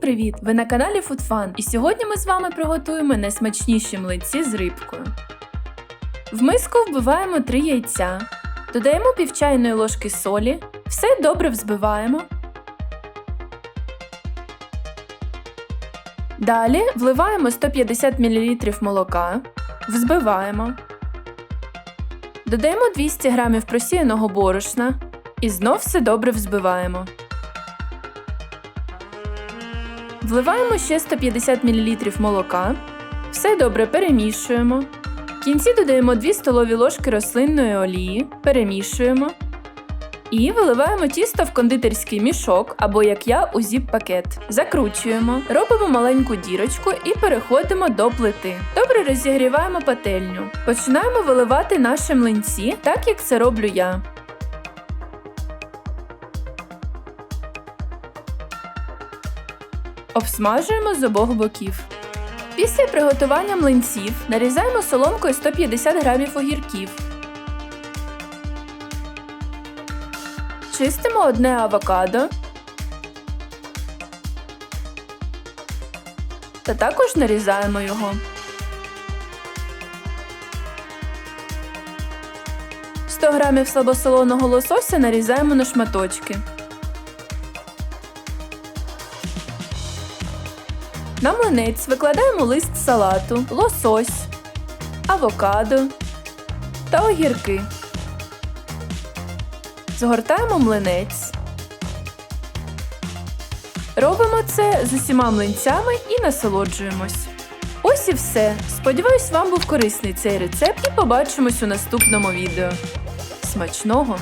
привіт! Ви на каналі FoodFun і сьогодні ми з вами приготуємо найсмачніші млинці з рибкою. В миску вбиваємо 3 яйця, додаємо пів чайної ложки солі, все добре взбиваємо. Далі вливаємо 150 мл молока, взбиваємо. Додаємо 200 г просіяного борошна і знов все добре взбиваємо. Вливаємо ще 150 мл молока, все добре перемішуємо. В кінці додаємо 2 столові ложки рослинної олії, перемішуємо. І виливаємо тісто в кондитерський мішок або, як я, у зіп-пакет. Закручуємо, робимо маленьку дірочку і переходимо до плити. Добре розігріваємо пательню. Починаємо виливати наші млинці, так як це роблю я. Обсмажуємо з обох боків. Після приготування млинців нарізаємо соломкою 150 г огірків. Чистимо одне авокадо. Та також нарізаємо його. Сто грамів слабосолоного лосося нарізаємо на шматочки. На млинець викладаємо лист салату, лосось, авокадо та огірки. Згортаємо млинець. Робимо це з усіма млинцями і насолоджуємось. Ось і все. Сподіваюсь, вам був корисний цей рецепт і побачимось у наступному відео. Смачного!